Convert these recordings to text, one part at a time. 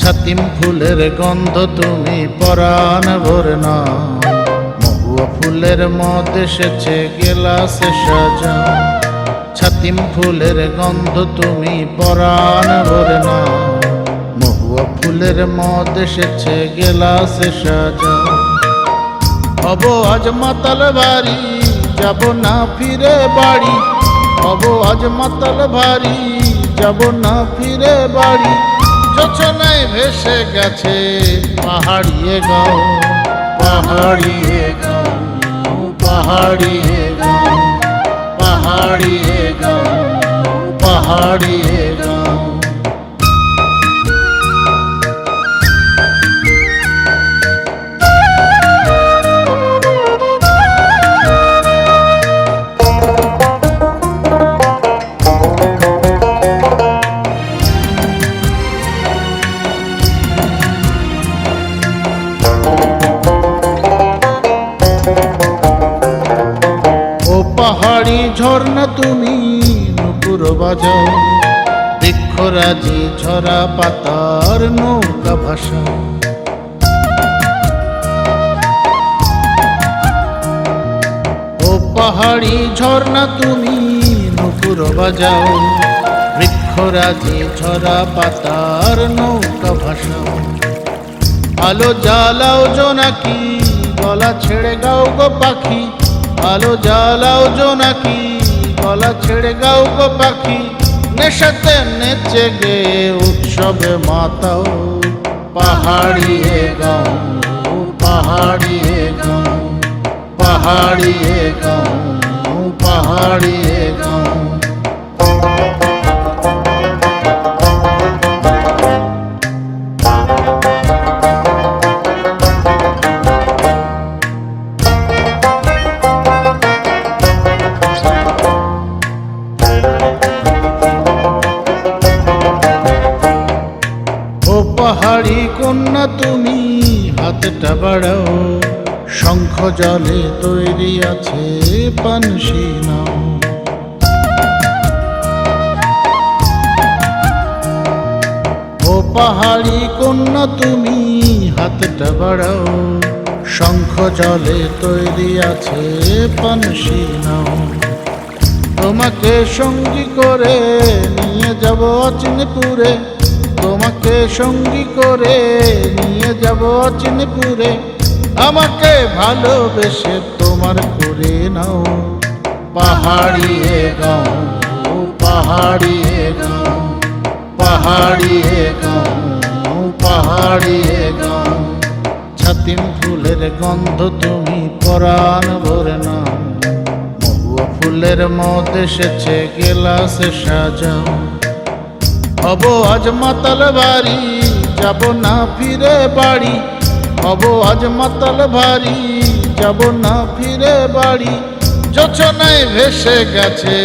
ছাতিম ফুলের গন্ধ তুমি পরাণ ভরে না মহুয়া ফুলের মদ এসেছে গেলাসে সাজা। ছাতিম ফুলের গন্ধ তুমি পরাণ ভরে না মহুয়া ফুলের মদ এসেছে, গেলাসে সাজা হব আজ মাতাল বাড়ি, যাব না ফিরে বাড়ি। হব আজ মাতাল বাড়ি, যাব না ফিরে বাড়ি। যোচনায় ভেসে গেছে, পাহাড়িয়ে গাও। পাহাড়িয়ে গাও পাহাড়িয়ে গাও, পাহাড়িয়ে গাও পাহাড়িয়ে গাও পাহাড়ি ঝর্ণা তুমি বাজাও। বৃক্ষরাজি ঝরা পাতার নৌকা ভাষা ও পাহাড়ি ঝর্ণা, তুমি নুপুর বাজাও। বৃক্ষরাজি ঝরা পাতার নৌকা ভাষাও আলো জ্বালাও জোনাকি গলা ছেড়ে গাও গো পাখি। আলো জ্বালাও জোনাকি গলা ছেড়ে গাও গো পাখি। নেশাতে নেচে গে উৎসবে মাতাও। পাহাড়িয়ে গাও পাহাড়িয়ে গাও পাহাড়িয়ে গাও পাহাড়িয়ে গাও। পাহাড়ি কন্যা, তুমি হাতটা বাড়াও। শঙ্খ জলে তৈরি আছে পানসি নাও। ও পাহাড়ি কন্যা, তুমি হাতটা বাড়াও। শঙ্খ জলে তৈরি আছে পানসি নাও। তোমাকে সঙ্গী করে নিয়ে যাব অচিনপুরে। তোমাকে সঙ্গী করে নিয়ে যাব অচিনপুরে। আমাকে ভালোবেসে তোমার করে নাও। পাহাড়িয়ে গাও পাহাড়িয়ে গাও পাহাড়িয়ে গাও পাহাড়িয়ে গাও। ছাতিম ফুলের গন্ধ তুমি পরাণ ভরে নাও। মহুয়া ফুলের মদ এসেছে, গেলাসে সাজাও। হব আজ বাড়ি, যাব না ফিরে বাড়ি। হব আজ মাতাল বাড়ি, যাব না ফিরে বাড়ি। যোচনায় ভেসে গেছে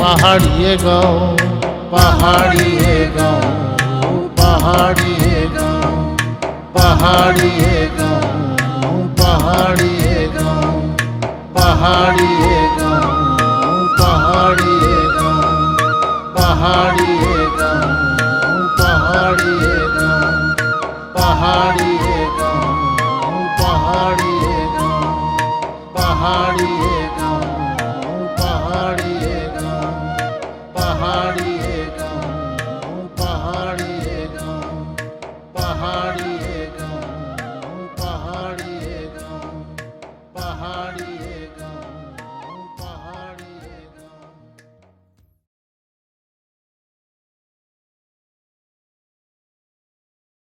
পাহাড়িয়ে গাও পাহাড়িয়ে গাও পাহাড়িয়ে গাও পাহাড়িয়ে গাও পাহাড়িয়ে গাও পাহাড়িয়ে গাও পাহাড়িয়ে গাও, পাহাড়িয়ে পাহাড়িয়ে গাও পাহাড়িয়ে গাও পাহাড়িয়ে